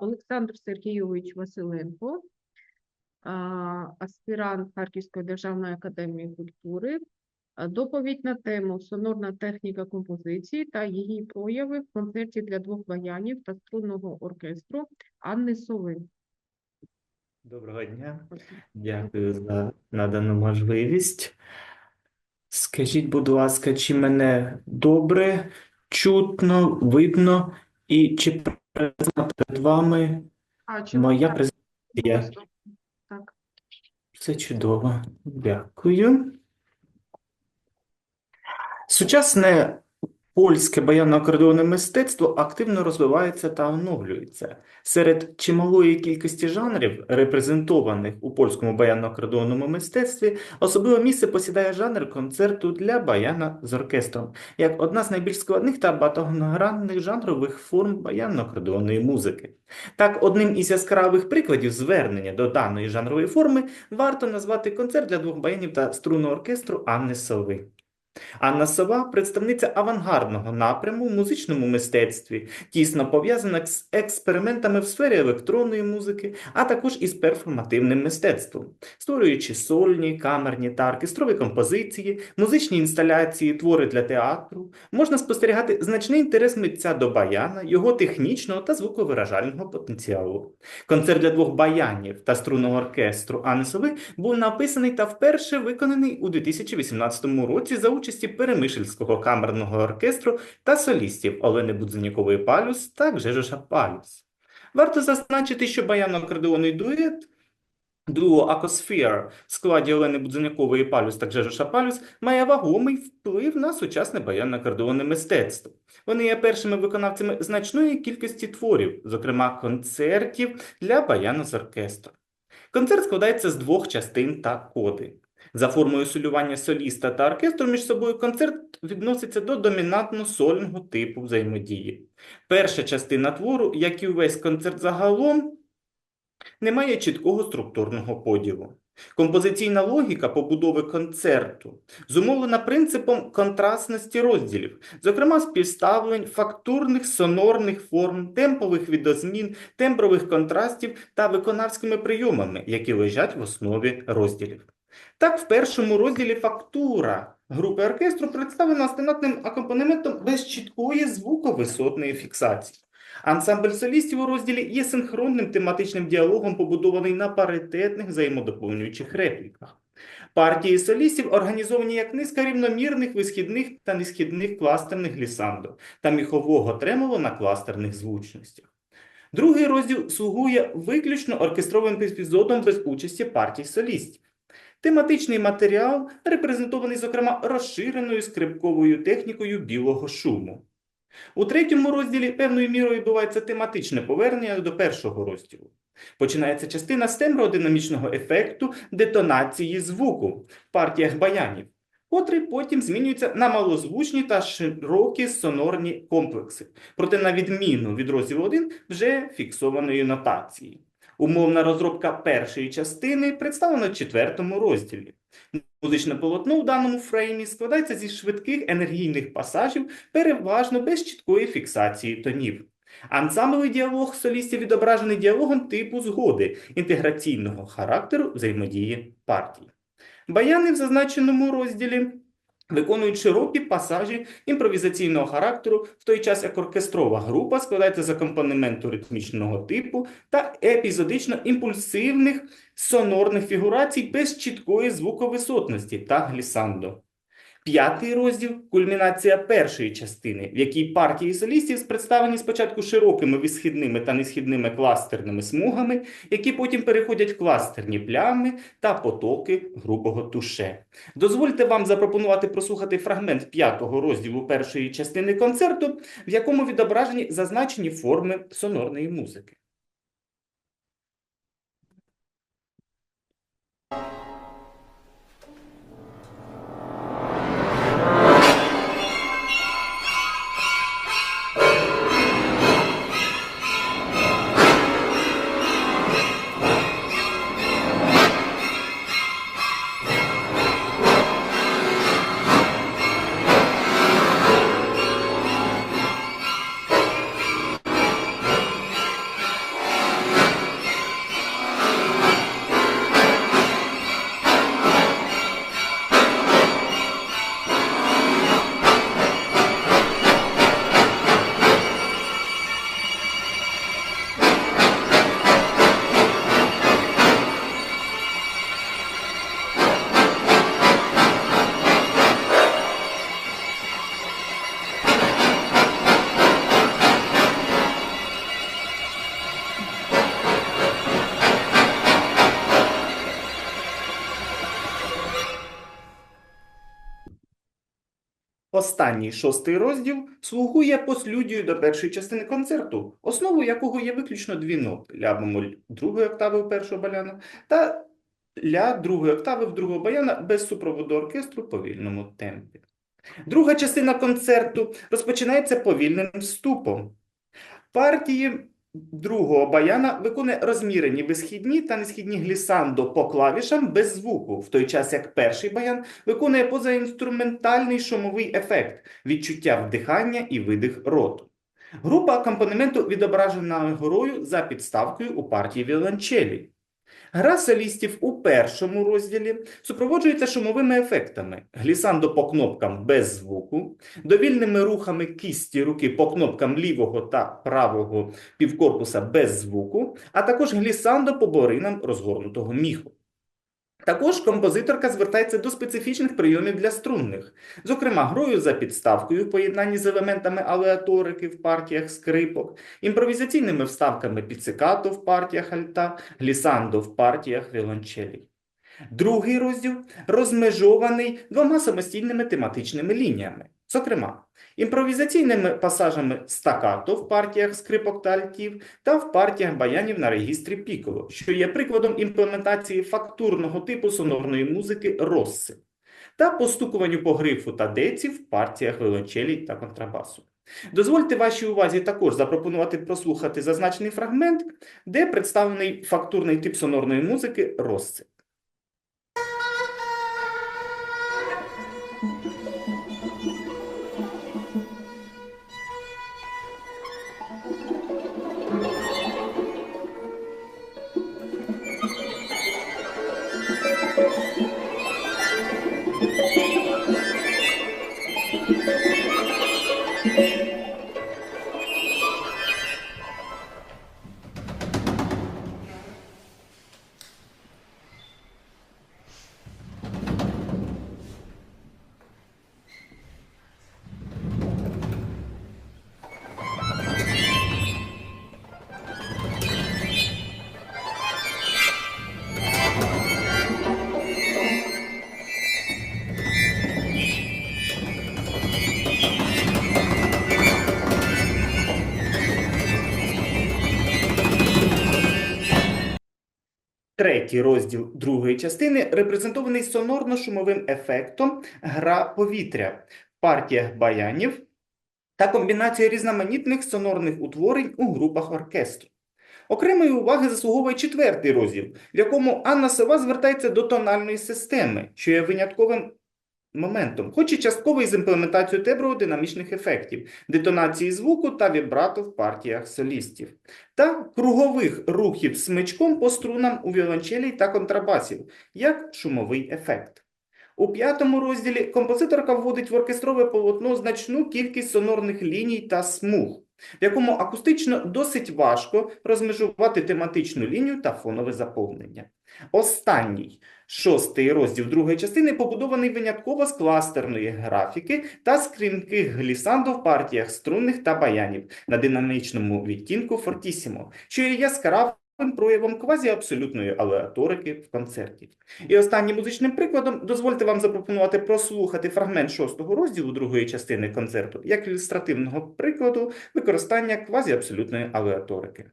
Олександр Сергійович Василенко, аспірант Харківської державної академії культури. Доповідь на тему Сонорна техніка композиції та її прояви в концерті для двох баянів та струнного оркестру Анни Сови. Доброго дня. Дякую за надану можливість. Скажіть, будь ласка, чи мене добре чутно, видно, і чи перед вами А, моя презентація? Так. Все чудово. Дякую. Сучасне польське баянно-акордеонне мистецтво активно розвивається та оновлюється. Серед чималої кількості жанрів, репрезентованих у польському баянно-акордеонному мистецтві, особливе місце посідає жанр концерту для баяна з оркестром, як одна з найбільш складних та багатогранних жанрових форм баянно-акордеонної музики. Так, одним із яскравих прикладів звернення до даної жанрової форми варто назвати концерт для двох баянів та струнного оркестру Анни Сови. Анна Сова – представниця авангардного напряму в музичному мистецтві, тісно пов'язана з експериментами в сфері електронної музики, а також із перформативним мистецтвом, створюючи сольні, камерні та оркестрові композиції, музичні інсталяції, твори для театру, можна спостерігати значний інтерес митця до баяна, його технічного та звуковиражального потенціалу. Концерт для двох баянів та струнного оркестру Анни Сови був написаний та вперше виконаний у 2018 році за участі Перемишльського камерного оркестру та солістів Олени Будзенікової Палюс та Гжежоша Палюс. Варто зазначити, що баянно-акордеонний дует Дуо Акосфер в складі Олени Будзенякової Палюс та Гжежоша Палюс має вагомий вплив на сучасне баянно-акордеонне мистецтво. Вони є першими виконавцями значної кількості творів, зокрема концертів для баяну з оркестром. Концерт складається з двох частин та коди. За формою солювання соліста та оркестру між собою концерт відноситься до домінантно-сольного типу взаємодії. Перша частина твору, як і увесь концерт загалом, не має чіткого структурного поділу. Композиційна логіка побудови концерту зумовлена принципом контрастності розділів, зокрема співставлень фактурних сонорних форм, темпових відозмін, тембрових контрастів та виконавськими прийомами, які лежать в основі розділів. Так, в першому розділі фактура групи оркестру представлена стенатним акомпанементом без чіткої звуковисотної фіксації. Ансамбль солістів у розділі є синхронним тематичним діалогом, побудований на паритетних взаємодоповнюючих репліках. Партії солістів організовані як низка рівномірних висхідних та несхідних кластерних глісандо та міхового тремоло на кластерних звучностях. Другий розділ слугує виключно оркестровим епізодом без участі партій солістів. Тематичний матеріал репрезентований, зокрема, розширеною скрипковою технікою білого шуму. У третьому розділі певною мірою відбувається тематичне повернення до першого розділу. Починається частина з тембродинамічного ефекту детонації звуку в партіях баянів, котрий потім змінюється на малозвучні та широкі сонорні комплекси, проте на відміну від розділу 1 вже фіксованої нотації. Умовна розробка першої частини представлена в четвертому розділі. Музичне полотно у даному фреймі складається зі швидких енергійних пасажів, переважно без чіткої фіксації тонів. Ансамблевий діалог солістів відображений діалогом типу згоди інтеграційного характеру взаємодії партій. Баяни в зазначеному розділі виконують широкі пасажі імпровізаційного характеру, в той час як оркестрова група складається з акомпанементу ритмічного типу та епізодично-імпульсивних сонорних фігурацій без чіткої звуковисотності та глісандо. П'ятий розділ кульмінація першої частини, в якій партії солістів представлені спочатку широкими висхідними та несхідними кластерними смугами, які потім переходять в кластерні плями та потоки грубого туше. Дозвольте вам запропонувати прослухати фрагмент п'ятого розділу першої частини концерту, в якому відображені зазначені форми сонорної музики. Останній шостий розділ слугує послюдію до першої частини концерту, основою якого є виключно дві ноти ля бемоль другої октави у першого баяна та ля другої октави в другого баяна без супроводу оркестру в повільному темпі. Друга частина концерту розпочинається повільним вступом. Партії другого баяна виконує розмірені висхідні та несхідні глісандо по клавішам без звуку, в той час як перший баян виконує позаінструментальний шумовий ефект, відчуття вдихання і видих роту. Група акомпанементу відображена горою за підставкою у партії віолончелі. Гра солістів у першому розділі супроводжується шумовими ефектами: глісандо по кнопкам без звуку, довільними рухами кісті руки по кнопкам лівого та правого півкорпуса без звуку, а також глісандо по боринам розгорнутого міху. Також композиторка звертається до специфічних прийомів для струнних, зокрема грою за підставкою в поєднанні з елементами алеаторики в партіях скрипок, імпровізаційними вставками піцикато в партіях альта, глісандо в партіях віолончелі. Другий розділ розмежований двома самостійними тематичними лініями, зокрема, імпровізаційними пасажами стакато в партіях скрипок та альтів та в партіях баянів на регістрі піколо, що є прикладом імплементації фактурного типу сонорної музики росси, та постукуванню по грифу та деці в партіях віолончелі та контрабасу. Дозвольте вашій увазі також запропонувати прослухати зазначений фрагмент, де представлений фактурний тип сонорної музики росси. Третій розділ другої частини репрезентований сонорно-шумовим ефектом гра повітря в партіях баянів та комбінація різноманітних сонорних утворень у групах оркестру. Окремої уваги заслуговує четвертий розділ, в якому Анна Сова звертається до тональної системи, що є винятковим моментом, хоч і частково із імплементацією теброво-динамічних ефектів, детонації звуку та вібрато в партіях солістів та кругових рухів смичком по струнам у віолончелі та контрабасів, як шумовий ефект. У п'ятому розділі композиторка вводить в оркестрове полотно значну кількість сонорних ліній та смуг, в якому акустично досить важко розмежувати тематичну лінію та фонове заповнення. Останній, шостий розділ другої частини побудований винятково з кластерної графіки та скрінких глісандо в партіях струнних та баянів на динамічному відтінку фортісімо, що є яскравим проявом квазіабсолютної алеаторики в концерті. І останнім музичним прикладом дозвольте вам запропонувати прослухати фрагмент шостого розділу другої частини концерту як ілюстративного прикладу використання квазіабсолютної алеаторики.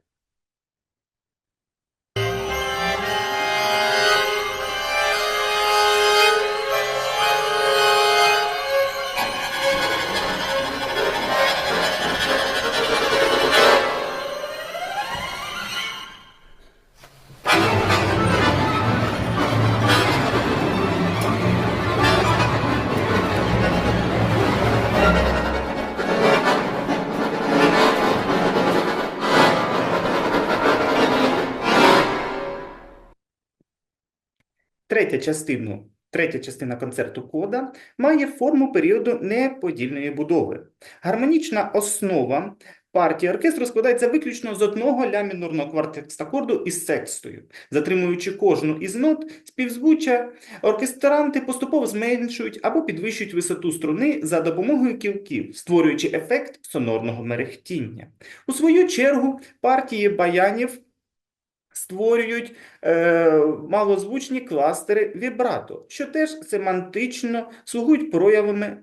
Третя частина, третя частина концерту кода має форму періоду неподільної будови. Гармонічна основа партії оркестру складається виключно з одного ля мінорного квартекстакорду із секстою. Затримуючи кожну із нот, співзвуччя, оркестранти поступово зменшують або підвищують висоту струни за допомогою кілків, створюючи ефект сонорного мерехтіння. У свою чергу партії баянів створюють е, малозвучні кластери вібрато, що теж семантично слугують проявами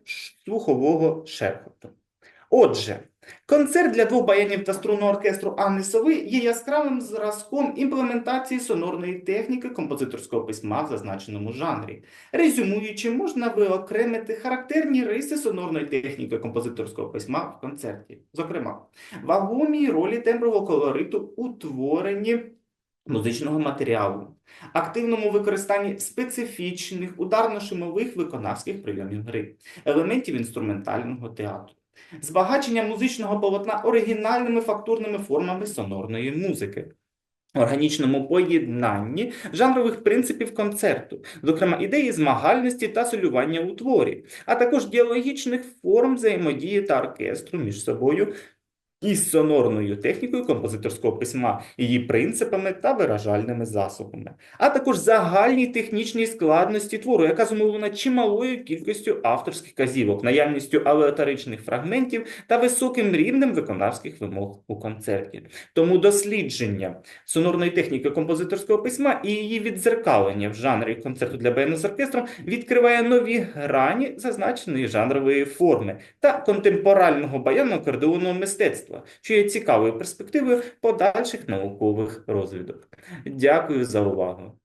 слухового шерхоту. Отже, концерт для двох баянів та струнного оркестру Анни Сови є яскравим зразком імплементації сонорної техніки композиторського письма в зазначеному жанрі. Резюмуючи, можна виокремити характерні риси сонорної техніки композиторського письма в концерті. Зокрема, вагомій ролі тембрового колориту у творенні музичного матеріалу, активному використанні специфічних ударно-шумових виконавських прийомів гри, елементів інструментального театру, збагачення музичного полотна оригінальними фактурними формами сонорної музики. Органічному поєднанні жанрових принципів концерту, зокрема ідеї змагальності та солювання у творі, а також діалогічних форм взаємодії та оркестру між собою із сонорною технікою композиторського письма, її принципами та виражальними засобами, а також загальній технічній складності твору, яка зумовлена чималою кількістю авторських казівок, наявністю алеаторичних фрагментів та високим рівнем виконавських вимог у концерті. Тому дослідження сонорної техніки композиторського письма і її віддзеркалення в жанрі концерту для баяну з оркестром відкриває нові грані зазначеної жанрової форми та контемпорального баянно-акордеонного мистецтва, що є цікавою перспективою подальших наукових розвідок. Дякую за увагу.